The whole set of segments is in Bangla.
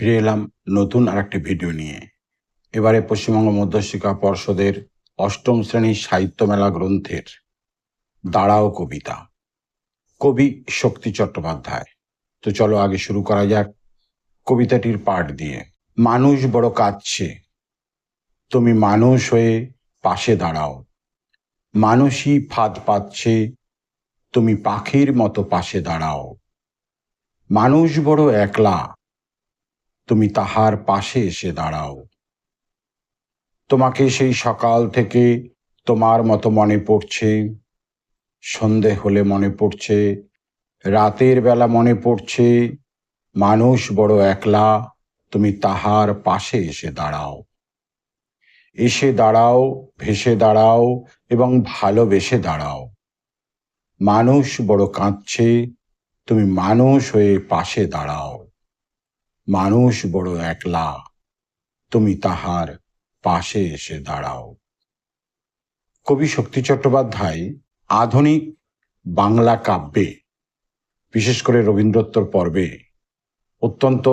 ফিরে এলাম নতুন আরেকটি ভিডিও নিয়ে। এবারে পশ্চিমবঙ্গ মধ্যশিক্ষা পর্ষদের অষ্টম শ্রেণির সাহিত্য মেলা গ্রন্থের দাঁড়াও কবিতা। কবি শক্তি চট্টোপাধ্যায়। তো চলো আগে শুরু করা যাক কবিতাটির পাঠ দিয়ে। মানুষ বড় কাঁদছে। তুমি মানুষ হয়ে পাশে দাঁড়াও। মানুষই ফাঁদ পাচ্ছে। তুমি পাখির মতো পাশে দাঁড়াও। মানুষ বড় একলা। তুমি তাহার পাশে এসে দাঁড়াও। তোমাকে সেই সকাল থেকে তোমার মতো মনে পড়ছে, সন্ধে হলে মনে পড়ছে, রাতের বেলা মনে পড়ছে, মানুষ বড় একলা, তুমি তাহার পাশে এসে দাঁড়াও। এসে দাঁড়াও, ভেসে দাঁড়াও এবং ভালোবেসে দাঁড়াও। মানুষ বড় কাঁদছে, তুমি মানুষ হয়ে পাশে দাঁড়াও। মানুষ বড় একলা, তুমি তাহার পাশে এসে দাঁড়াও। কবি শক্তি চট্টোপাধ্যায় আধুনিক বাংলা কাব্যে, বিশেষ করে রবীন্দ্রোত্তর পর্বে, অত্যন্ত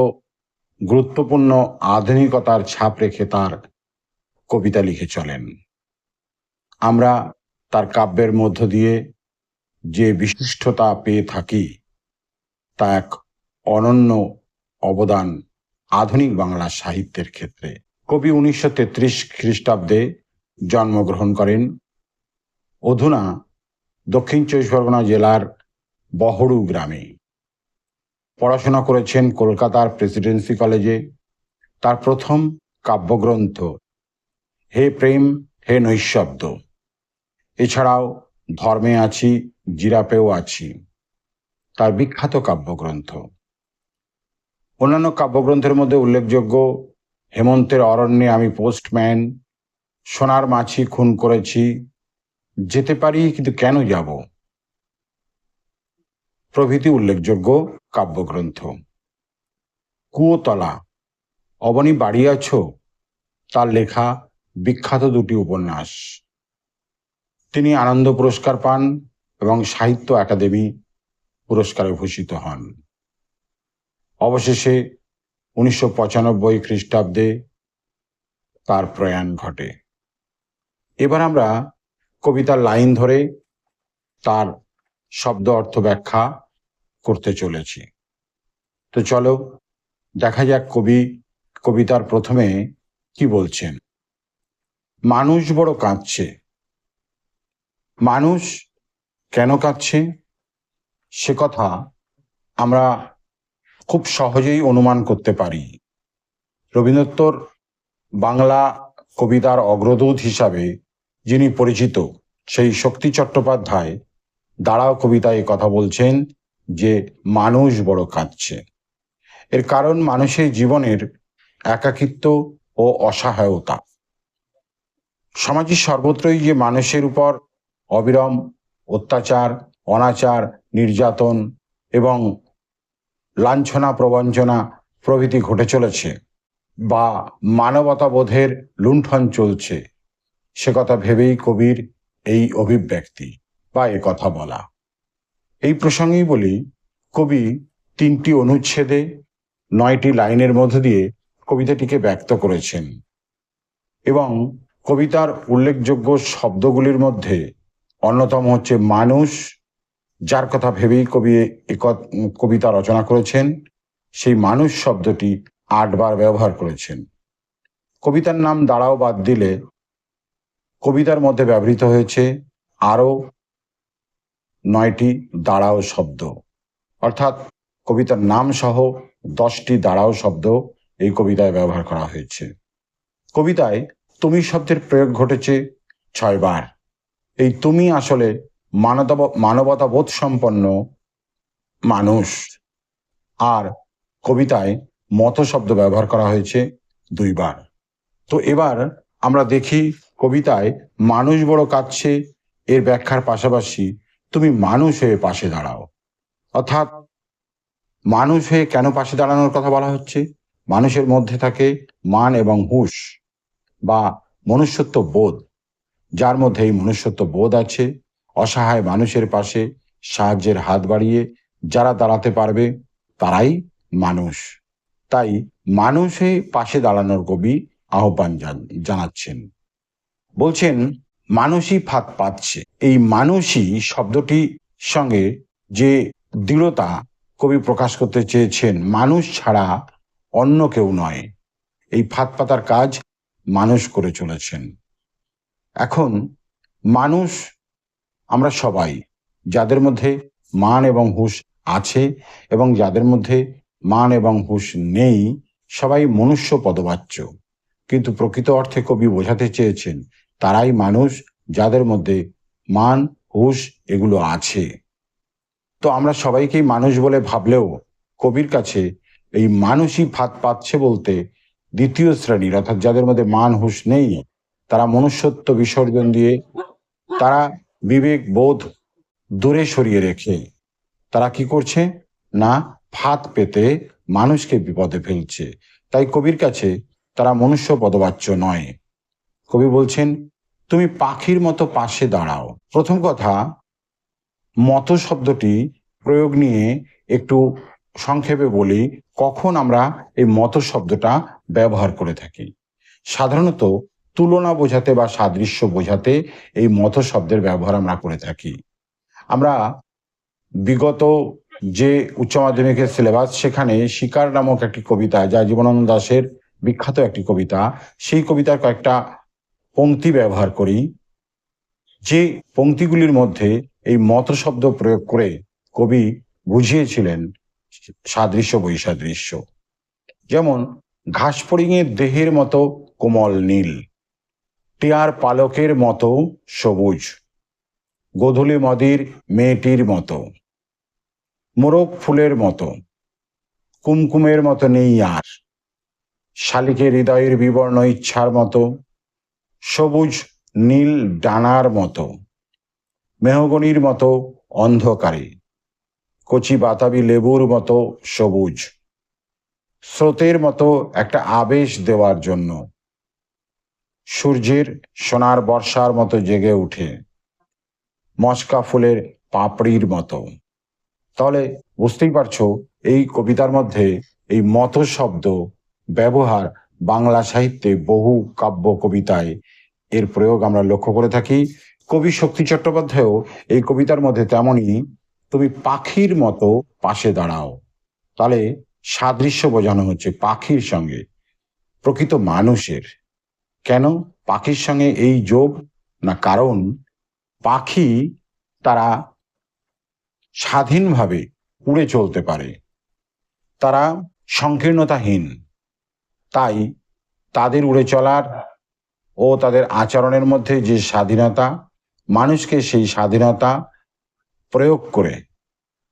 গুরুত্বপূর্ণ আধুনিকতার ছাপ রেখে তার কবিতা লিখে চলেন। আমরা তার কাব্যের মধ্য দিয়ে যে বিশিষ্টতা পেয়ে থাকি, তা এক অনন্য অবদান আধুনিক বাংলা সাহিত্যের ক্ষেত্রে। কবি উনিশশো তেত্রিশ খ্রিস্টাব্দে জন্মগ্রহণ করেন। অধুনা দক্ষিণ চব্বিশ পরগনা জেলার বহড়ু গ্রামে। পড়াশোনা করেছেন কলকাতার প্রেসিডেন্সি কলেজে। তার প্রথম কাব্যগ্রন্থ, হে প্রেম, হে নৈশব্দ। এছাড়াও ধর্মে আছি, জিরাপেও আছি। তার বিখ্যাত কাব্যগ্রন্থ। অন্যান্য কাব্যগ্রন্থের মধ্যে উল্লেখযোগ্য হেমন্তের অরণ্যে আমি পোস্টম্যান, সোনার মাছি খুন করেছি, যেতে পারি কিন্তু কেন যাব? প্রভৃতি উল্লেখযোগ্য কাব্যগ্রন্থ। কুয়োতলা, অবনী বাড়ি আছো? তার লেখা বিখ্যাত দুটি উপন্যাস। তিনি আনন্দ পুরস্কার পান এবং সাহিত্য একাডেমি পুরস্কারে ভূষিত হন। অবশেষে উনিশশো পঁচানব্বই খ্রিস্টাব্দে তার প্রয়াণ ঘটে। এবার আমরা কবিতার লাইন ধরে তার শব্দ অর্থ ব্যাখ্যা করতে চলেছি। তো চলো দেখা যাক কবি, কবিতার প্রথমে কি বলছেন। মানুষ বড় কাঁদছে। মানুষ কেন কাঁদছে? সে কথা আমরা খুব সহজেই অনুমান করতে পারি। রবীন্দ্রোত্তর বাংলা কবিতার অগ্রদূত হিসাবে যিনি পরিচিত, সেই শক্তি চট্টোপাধ্যায় দাঁড়াও কবিতায় কথা বলছেন যে, মানুষ বড় কাঁদছে। এর কারণ মানুষের জীবনের একাকিত্ব ও অসহায়তা। সমাজের সর্বত্রই যে মানুষের উপর অবিরম অত্যাচার, অনাচার, নির্যাতন এবং লাঞ্ছনা, প্রবঞ্চনা প্রভৃতি ঘটে চলেছে বা মানবতাবোধের লুণ্ঠন চলছে। সে কথা ভেবেই কবির এই অভিব্যক্তি বা এ কথা বলা। এই প্রসঙ্গেই বলি, কবি তিনটি অনুচ্ছেদে নয়টি লাইনের মধ্য দিয়ে কবিতাটিকে ব্যক্ত করেছেন এবং কবিতার উল্লেখযোগ্য শব্দগুলির মধ্যে অন্যতম হচ্ছে মানুষ যার কথা ভেবেই কবি কবিতা রচনা করেছেন, সেই মানুষ শব্দটি আটবার ব্যবহার করেছেন। কবিতার নাম দাঁড়াও বাদ দিলে কবিতার মধ্যে ব্যবহৃত হয়েছে আরও নয়টি দাঁড়াও শব্দ। অর্থাৎ কবিতার নাম সহ দশটি দাঁড়াও শব্দ এই কবিতায় ব্যবহার করা হয়েছে। কবিতায় তুমি শব্দের প্রয়োগ ঘটেছে ছয়বার। এই তুমি আসলে মানবতা মানবতাবোধ সম্পন্ন মানুষ। আর কবিতায় মত শব্দ ব্যবহার করা হয়েছে দুইবার। তো এবার আমরা দেখি কবিতায় মানুষ বড় কাঁদছে, এর ব্যাখ্যার পাশাপাশি তুমি মানুষ হয়ে পাশে দাঁড়াও। অর্থাৎ মানুষ হয়ে কেন পাশে দাঁড়ানোর কথা বলা হচ্ছে? মানুষের মধ্যে থাকে মান এবং হুশ বা মনুষ্যত্ব বোধ যার মধ্যে এই মনুষ্যত্ব বোধ আছে অসহায় মানুষের পাশে সাহায্যের হাত বাড়িয়ে যারা দাঁড়াতে পারবে, তারাই মানুষ। তাই মানুষে পাশে দাঁড়ানোর কবি আহ্বান জানাচ্ছেন। বলছেন, মানুষই ফাঁদ পাচ্ছে। এই মানুষই শব্দটি সঙ্গে যে দৃঢ়তা কবি প্রকাশ করতে চেয়েছেন, মানুষ ছাড়া অন্য কেউ নয়। এই ফাঁদ পাতার কাজ মানুষ করে চলেছেন। এখন, মানুষ আমরা সবাই যাদের মধ্যে মান এবং হুঁশ আছে এবং যাদের মধ্যে মান এবং হুঁশ নেই, সবাই মনুষ্য পদবাচ্য। কিন্তু প্রকৃত অর্থে কবি বোঝাতে চেয়েছেন, তারাই মানুষ যাদের মধ্যে মান, হুঁশ এগুলো আছে। তো আমরা সবাইকেই মানুষ বলে ভাবলেও কবির কাছে এই মানুষই ফাঁদ পাচ্ছে বলতে দ্বিতীয় শ্রেণির, অর্থাৎ যাদের মধ্যে মান, হুঁশ নেই, তারা মনুষ্যত্ব বিসর্জন দিয়ে তারা বিবেক বোধ দূরে সরিয়ে রেখে তারা কি করছে? না, ফাঁদ পেতে মানুষকে বিপদে ফেলছে। তাই কবির কাছে তারা মনুষ্য পদবাচ্য নয়। কবি বলছেন, তুমি পাখির মতো পাশে দাঁড়াও। প্রথম কথা, মত শব্দটি প্রয়োগ নিয়ে একটু সংক্ষেপে বলি, কখন আমরা এই মত শব্দটা ব্যবহার করে থাকি। সাধারণত তুলনা বোঝাতে বা সাদৃশ্য বোঝাতে এই মত শব্দের ব্যবহার আমরা করে থাকি। আমরা বিগত যে উচ্চ মাধ্যমিকের সিলেবাস সেখানে শিকার নামক একটি কবিতা, যা জীবনানন্দ দাশের বিখ্যাত একটি কবিতা, সেই কবিতার কয়েকটা পংক্তি ব্যবহার করি। যে পংক্তিগুলির মধ্যে এই মত শব্দ প্রয়োগ করে কবি বুঝিয়েছিলেন সাদৃশ্য, বৈসাদৃশ্য। যেমন, ঘাস ফড়িংয়ের দেহের মতো কোমল নীল। টিয়ার পালকের মতো সবুজ। গোধূলি মদির মেয়েটির মতো। মোরগ ফুলের মতো। কুমকুমের মতো নেই আর। শালিকের হৃদয়ের বিবর্ণ ইচ্ছার মতো। সবুজ নীল ডানার মতো। মেহগনির মতো অন্ধকারে। কচি বাতাবি লেবুর মতো সবুজ। স্রোতের মতো একটা আবেশ দেওয়ার জন্য। সূর্যের সোনার বর্ষার মতো জেগে উঠে। মস্কা ফুলের পাপড়ির মতো। তাহলে বুঝতেই পারছ, এই কবিতার মধ্যে এই মত শব্দ ব্যবহার বাংলা সাহিত্যে বহু কাব্য কবিতায় এর প্রয়োগ আমরা লক্ষ্য করে থাকি। কবি শক্তি চট্টোপাধ্যায়ও এই কবিতার মধ্যে তেমনই, তুমি পাখির মতো পাশে দাঁড়াও। তাহলে সাদৃশ্য বোঝানো হচ্ছে পাখির সঙ্গে। প্রকৃত মানুষের। কেন পাখির সঙ্গে এই যোগ না কারণ পাখি তারা স্বাধীনভাবে উড়ে চলতে পারে। তারা সংকীর্ণতাহীন। তাই তাদের উড়ে চলার ও তাদের আচরণের মধ্যে যে স্বাধীনতা, মানুষকে সেই স্বাধীনতা প্রয়োগ করে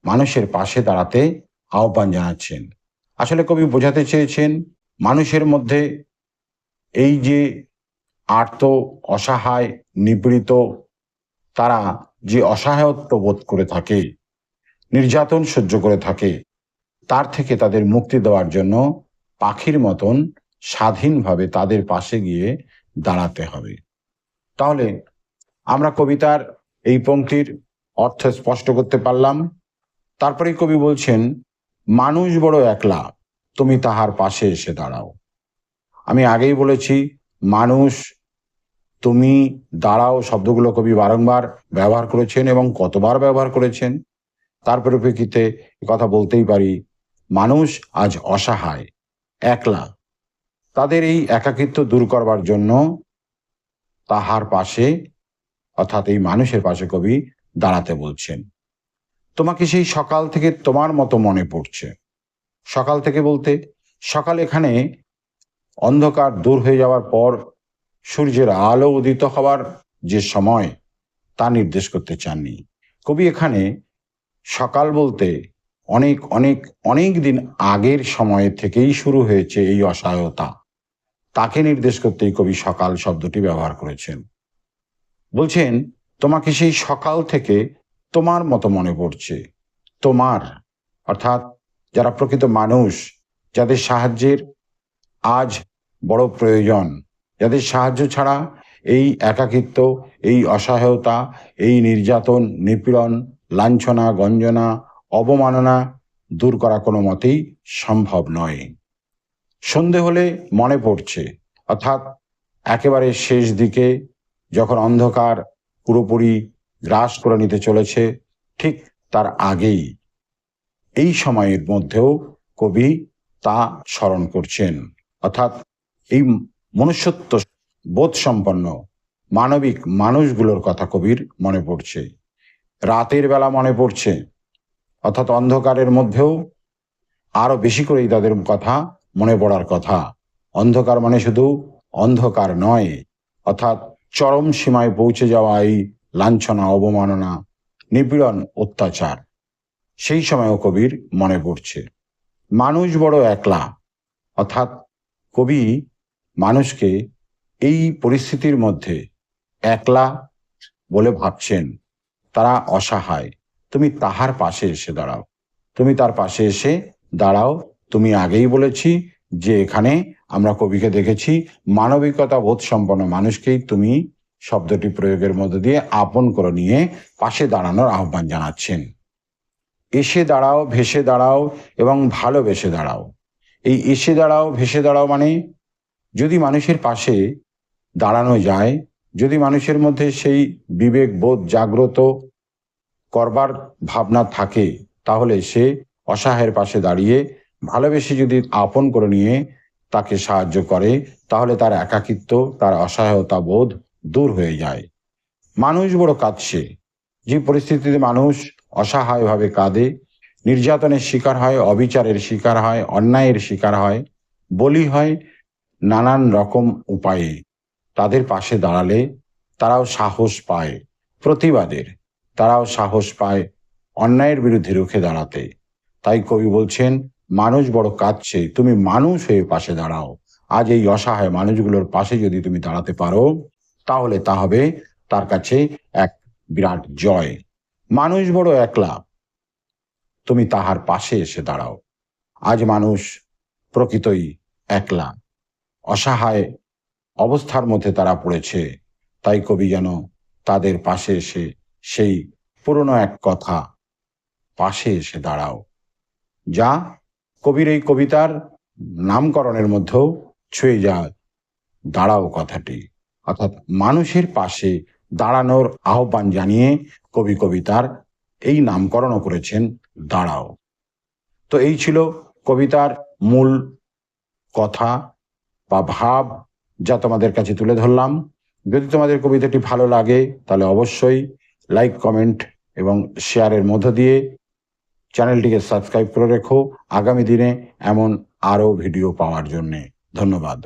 মানুষের পাশে দাঁড়াতে আহ্বান জানাচ্ছেন। আসলে কবি বোঝাতে চেয়েছেন, মানুষের মধ্যে এই যে আর্ত অসহায় নিপীড়িত, তারা যে অসহায়ত্ব বোধ করে থাকে, নির্যাতন সহ্য করে থাকে, তার থেকে তাদের মুক্তি দেওয়ার জন্য পাখির মতন স্বাধীনভাবে তাদের পাশে গিয়ে দাঁড়াতে হবে। তাহলে আমরা কবিতার এই পঙ্ক্তির অর্থ স্পষ্ট করতে পারলাম। তারপরে কবি বলছেন, মানুষ বড় একলা, তুমি তাহার পাশে এসে দাঁড়াও। আমি আগেই বলেছি, মানুষ, তুমি দাঁড়াও শব্দগুলো কবি বারংবার ব্যবহার করেছেন এবং কতবার ব্যবহার করেছেন, তার পরিপ্রেক্ষিতে কথা বলতেই পারি, মানুষ আজ অসহায়, একলা। তাদের এই একাকিত্ব দূর করবার জন্য তাহার পাশে, অর্থাৎ এই মানুষের পাশে কবি দাঁড়াতে বলছেন। তোমাকে সেই সকাল থেকে তোমার মতো মনে পড়ছে। সকাল থেকে বলতে সকাল এখানে অন্ধকার দূর হয়ে যাওয়ার পর সূর্যের আলো উদিত হওয়ার যে সময়, তা নির্দেশ করতে চাননি। কবি এখানে সকাল বলতে অনেক অনেক অনেক দিন আগের সময় থেকেই শুরু হয়েছে এই অসহায়তা। তাকে নির্দেশ করতেই কবি সকাল শব্দটি ব্যবহার করেছেন। বলছেন, তোমাকে সেই সকাল থেকে তোমার মতো মনে পড়ছে। তোমার, অর্থাৎ যারা প্রকৃত মানুষ, যাদের সাহায্যের আজ বড় প্রয়োজন। যাদের সাহায্য ছাড়া এই একাকিত্ব, এই অসহায়তা, এই নির্যাতন, নিপীড়ন, লাঞ্ছনা, গঞ্জনা, অবমাননা দূর করা কোনো মতেই সম্ভব নয়। সন্ধে হলে মনে পড়ছে, অর্থাৎ একেবারে শেষ দিকে যখন অন্ধকার পুরোপুরি গ্রাস করে নিতে চলেছে, ঠিক তার আগেই। এই সময়ের মধ্যেও কবি তা স্মরণ করছেন। অর্থাৎ এই মনুষ্যত্ব বোধ সম্পন্ন মানবিক মানুষগুলোর কথা কবির মনে পড়ছে। রাতের বেলা মনে পড়ছে। অর্থাৎ অন্ধকারের মধ্যেও আরও বেশি করেই তাদের কথা মনে পড়ার কথা। অন্ধকার মানে শুধু অন্ধকার নয়। অর্থাৎ চরম সীমায় পৌঁছে যাওয়া এই লাঞ্ছনা, অবমাননা, নিপীড়ন, অত্যাচার, সেই সময়ও কবির মনে পড়ছে। মানুষ বড় একলা। অর্থাৎ কবি মানুষকে এই পরিস্থিতির মধ্যে একলা বলে ভাবছেন, তারা অসহায়। তুমি তাহার পাশে এসে দাঁড়াও। তুমি তার পাশে এসে দাঁড়াও। তুমি আগেই বলেছি যে এখানে আমরা কবিকে দেখেছি, মানবিকতা বোধ সম্পন্ন মানুষকেই তুমি শব্দটি প্রয়োগের মধ্যে দিয়ে আপন করে নিয়ে পাশে দাঁড়ানোর আহ্বান জানাচ্ছেন। এসে দাঁড়াও, ভেসে দাঁড়াও এবং ভালোবেসে দাঁড়াও। এই এসে দাঁড়াও, ভেসে দাঁড়াও মানে যদি মানুষের পাশে দাঁড়ানো যায়, যদি মানুষের মধ্যে সেই বিবেক বোধ জাগ্রত করবার ভাবনা থাকে, তাহলে সে অসহায়ের পাশে দাঁড়িয়ে ভালোবেসে যদি আপন করে নিয়ে তাকে সাহায্য করে, তাহলে তার একাকিত্ব, তার অসহায়তা বোধ দূর হয়ে যায়। মানুষ বড় কাঁদছে। যে পরিস্থিতিতে মানুষ অসহায়ভাবে কাঁদে নির্যাতনের শিকার হয়, অবিচারের শিকার হয়, অন্যায়ের শিকার হয়, বলি হয় নানান রকম উপায়ে। তাদের পাশে দাঁড়ালে তারাও সাহস পায় প্রতিবাদের। তারাও সাহস পায় অন্যায়ের বিরুদ্ধে রুখে দাঁড়াতে। তাই কবি বলছেন, মানুষ বড় কাঁদছে, তুমি মানুষ হয়ে পাশে দাঁড়াও। আজ এই অসহায় মানুষগুলোর পাশে যদি তুমি দাঁড়াতে পারো, তাহলে তা হবে তার কাছে এক বিরাট জয়। মানুষ বড় একলা তুমি তাহার পাশে এসে দাঁড়াও। আজ মানুষ প্রকৃতই একলা। অসহায় অবস্থার মধ্যে তারা পড়েছে। তাই কবি যেন তাদের পাশে এসে সেই পুরনো এক কথা পাশে এসে দাঁড়াও। যা কবির এই কবিতার নামকরণের মধ্যেও ছুঁয়ে যায় দাঁড়াও কথাটি। অর্থাৎ মানুষের পাশে দাঁড়ানোর আহ্বান জানিয়ে কবি কবিতার এই নামকরণও করেছেন দাঁড়াও। তো এই ছিল কবিতার মূল কথা বা ভাব যা তোমাদের কাছে তুলে ধরলাম। যদি তোমাদের কবিতাটি ভালো লাগে, তাহলে অবশ্যই লাইক কমেন্ট এবং শেয়ারের মধ্য দিয়ে চ্যানেলটিকে সাবস্ক্রাইব করে রেখো। আগামী দিনে এমন আরও ভিডিও পাওয়ার জন্যে। ধন্যবাদ।